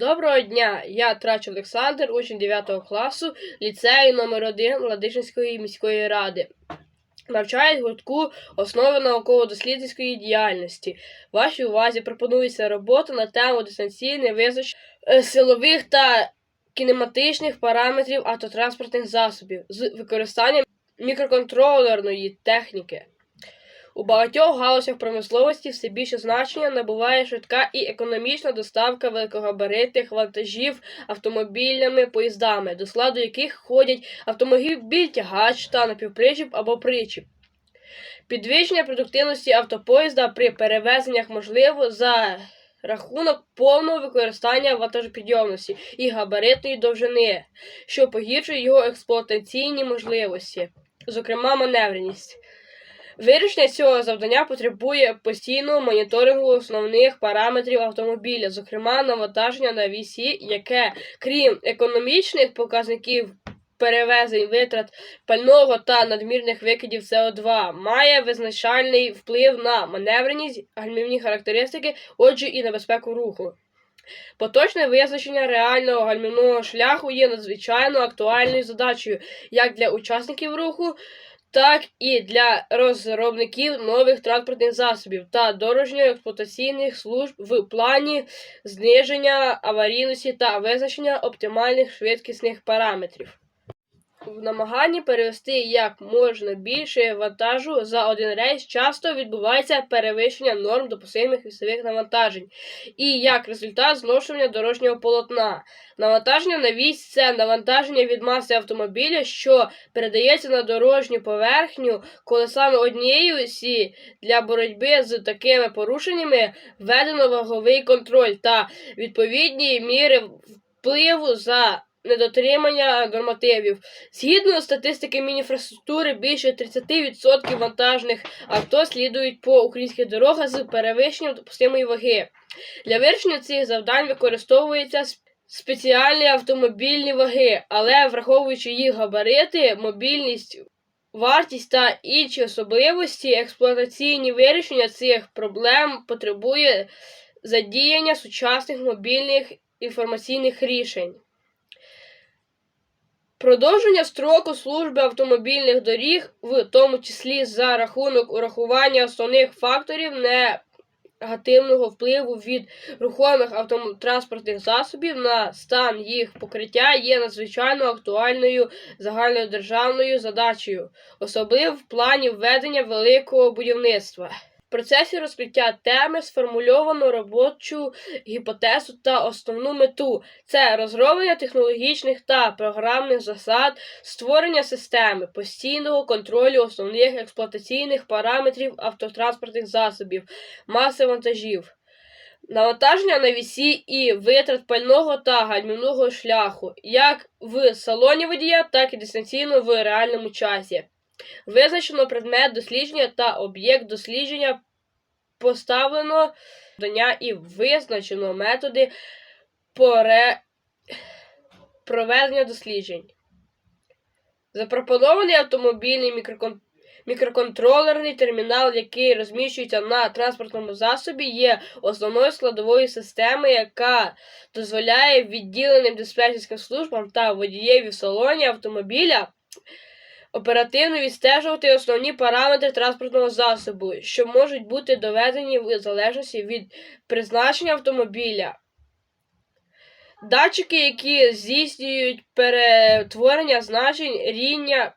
Доброго дня! Я Трач Олександр, учень 9 класу ліцею номер 1 Ладижинської міської ради. Навчаюсь гуртку основи науково-дослідницької діяльності. Вашій увазі пропонується робота на тему дистанційне визначення е, силових та кінематичних параметрів автотранспортних засобів з використанням мікроконтролерної техніки. У багатьох галузях промисловості все більше значення набуває швидка і економічна доставка великогабаритних вантажів автомобільними поїздами, до складу яких входять автомобіль тягач та напівпричіп або причіп. Підвищення продуктивності автопоїзда при перевезеннях можливо за рахунок повного використання вантажопідйомності і габаритної довжини, що погіршує його експлуатаційні можливості, зокрема маневреність. Вирішення цього завдання потребує постійного моніторингу основних параметрів автомобіля, зокрема навантаження на вісі, яке, крім економічних показників перевезень витрат пального та надмірних викидів СО2, має визначальний вплив на маневреність, гальмівні характеристики, отже, і на безпеку руху. Поточне визначення реального гальмівного шляху є надзвичайно актуальною задачею як для учасників руху, так і для розробників нових транспортних засобів та дорожньо-експлуатаційних служб в плані зниження аварійності та визначення оптимальних швидкісних параметрів. В намаганні перевести як можна більше вантажу за один рейс часто відбувається перевищення норм допустимих вісових навантажень, і як результат зношування дорожнього полотна. Навантаження на вісь це навантаження від маси автомобіля, що передається на дорожню поверхню колесами однієї осі для боротьби з такими порушеннями введено ваговий контроль та відповідні міри впливу за недотримання нормативів. Згідно статистики Мінінфраструктури, більше 30% вантажних авто слідують по українських дорогах з перевищенням допустимої ваги. Для вирішення цих завдань використовуються спеціальні автомобільні ваги, але враховуючи їх габарити, мобільність. Вартість та інші особливості експлуатаційні вирішення цих проблем потребує задіяння сучасних мобільних інформаційних рішень. Продовження строку служби автомобільних доріг, в тому числі за рахунок урахування основних факторів негативного впливу від рухомих автотранспортних засобів на стан їх покриття, є надзвичайно актуальною загальнодержавною задачею, особливо в плані введення великого будівництва. Процесі розкриття теми сформульовано робочу гіпотезу та основну мету це розроблення технологічних та програмних засад, створення системи постійного контролю основних експлуатаційних параметрів автотранспортних засобів, маси вантажів. Навантаження на вісі і витрат пального та гальмівного шляху, як в салоні водія, так і дистанційно в реальному часі. Визначено предмет дослідження та об'єкт дослідження, поставлено завдання і визначено методи поре... проведення досліджень. Запропонований автомобільний мікрокон... мікроконтролерний термінал, який розміщується на транспортному засобі, є основною складовою системи, яка дозволяє відділеним диспетчерським службам та водієві в салоні автомобіля оперативно відстежувати основні параметри транспортного засобу, що можуть бути доведені в залежності від призначення автомобіля. Датчики, які здійснюють перетворення значень рівня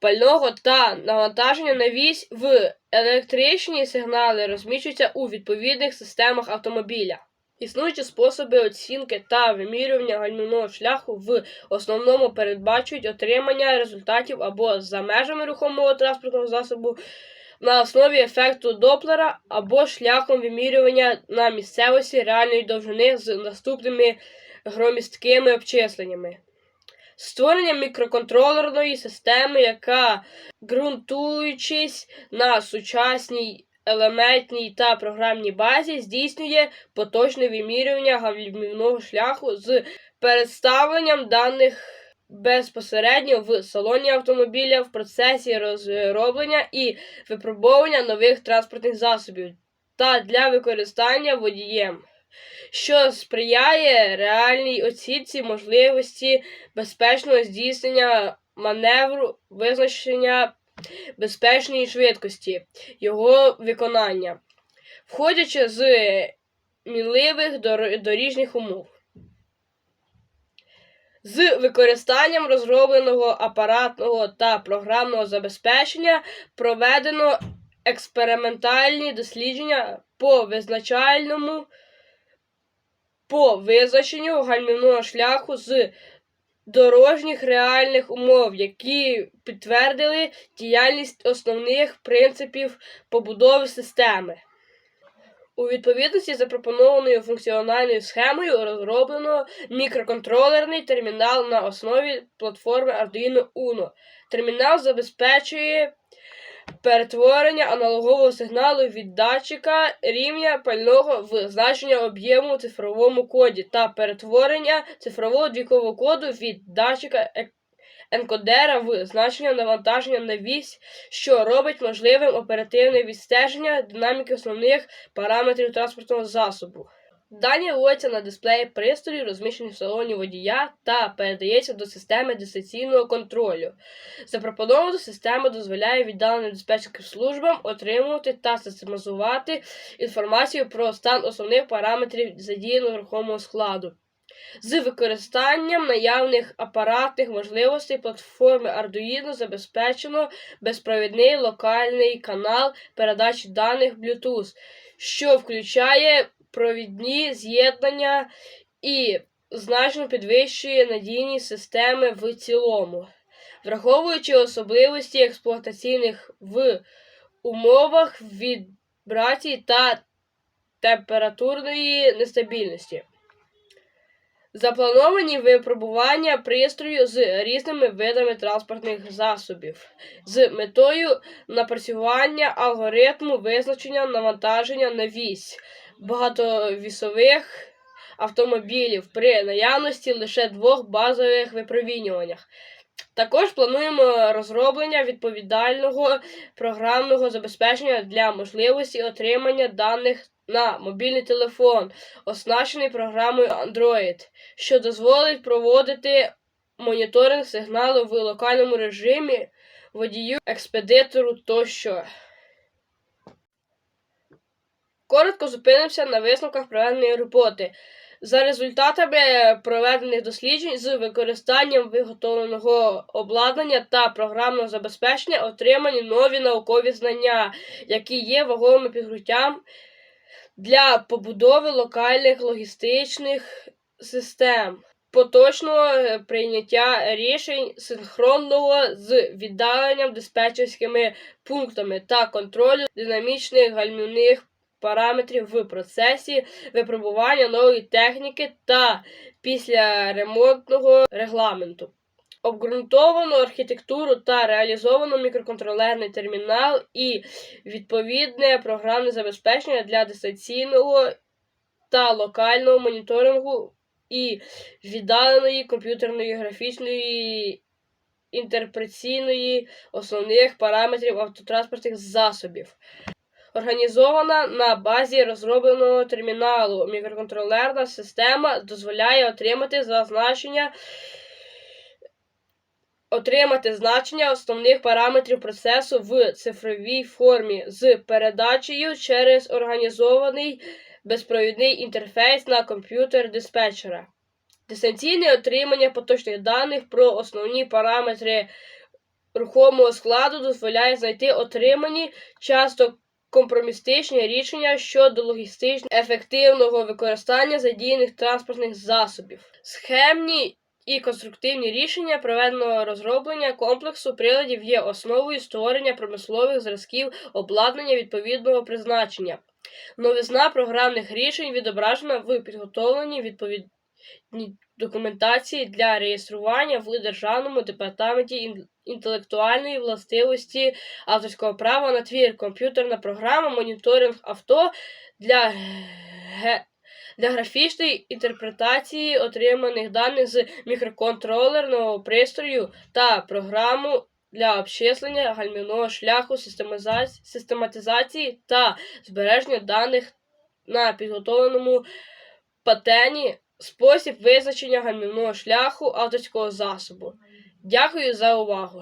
пального та навантаження на вісь в електричні сигнали розміщуються у відповідних системах автомобіля. Існуючі способи оцінки та вимірювання гальмівного шляху в основному передбачують отримання результатів або за межами рухомого транспортного засобу на основі ефекту Доплера, або шляхом вимірювання на місцевості реальної довжини з наступними громісткими обчисленнями. Створення мікроконтролерної системи, яка, ґрунтуючись на сучасній елементній та програмній базі здійснює поточне вимірювання гальмівного шляху з представленням даних безпосередньо в салоні автомобіля в процесі розроблення і випробовування нових транспортних засобів та для використання водієм. що сприяє реальній оцінці можливості безпечного здійснення маневру, визначення безпечної швидкості, його виконання, входячи з мінливих дор- доріжніх умов. З використанням розробленого апаратного та програмного забезпечення проведено експериментальні дослідження по визначальному по визначенню гальмівного шляху з дорожніх реальних умов, які підтвердили діяльність основних принципів побудови системи. У відповідності з запропонованою функціональною схемою розроблено мікроконтролерний термінал на основі платформи Arduino Uno. Термінал забезпечує перетворення аналогового сигналу від датчика рівня пального в значення об'єму у цифровому коді та перетворення цифрового двійкового коду від датчика енкодера в значення навантаження на вісь, що робить можливим оперативне відстеження динаміки основних параметрів транспортного засобу. Дані вводяться на дисплеї пристрою, розміщений в салоні водія, та передається до системи дистанційного контролю. Запропонована система дозволяє віддаленим диспетчерським службам отримувати та систематизувати інформацію про стан основних параметрів задіяного рухомого складу. З використанням наявних апаратних можливостей платформи Arduino забезпечено безпровідний локальний канал передачі даних Bluetooth, що включає провідні з'єднання і значно підвищує надійність системи в цілому, враховуючи особливості експлуатаційних в умовах вібрацій та температурної нестабільності. Заплановані випробування пристрою з різними видами транспортних засобів з метою напрацювання алгоритму визначення навантаження на вісь багатовісових автомобілів при наявності лише двох базових випромінюваннях. Також плануємо розроблення відповідального програмного забезпечення для можливості отримання даних на мобільний телефон, оснащений програмою Android, що дозволить проводити моніторинг сигналу в локальному режимі водію, експедитору тощо. Коротко зупинимося на висновках проведеної роботи. За результатами проведених досліджень з використанням виготовленого обладнання та програмного забезпечення отримані нові наукові знання, які є ваговим підґрунтям для побудови локальних логістичних систем, поточного прийняття рішень синхронного з віддаленням диспетчерськими пунктами та контролю динамічних гальмівних параметрів в процесі випробування нової техніки та після ремонтного регламенту. Обґрунтовано архітектуру та реалізовано мікроконтролерний термінал і відповідне програмне забезпечення для дистанційного та локального моніторингу і віддаленої комп'ютерної графічної інтерпреційної основних параметрів автотранспортних засобів. Організована на базі розробленого терміналу. Мікроконтролерна система дозволяє отримати зазначення отримати значення основних параметрів процесу в цифровій формі з передачею через організований безпровідний інтерфейс на комп'ютер диспетчера. Дистанційне отримання поточних даних про основні параметри рухомого складу дозволяє знайти отримані часто компромістичні рішення щодо логістично ефективного використання задіяних транспортних засобів. Схемні і конструктивні рішення проведеного розроблення комплексу приладів є основою створення промислових зразків обладнання відповідного призначення. Новизна програмних рішень відображена в підготовленні відповідній документації для реєстрування в Державному департаменті інтелектуальної властивості авторського права на твір, комп'ютерна програма, моніторинг авто для для графічної інтерпретації отриманих даних з мікроконтролерного пристрою та програму для обчислення гальмівного шляху систематизації та збереження даних на підготовленому патені спосіб визначення гальмівного шляху авторського засобу. Дякую за увагу!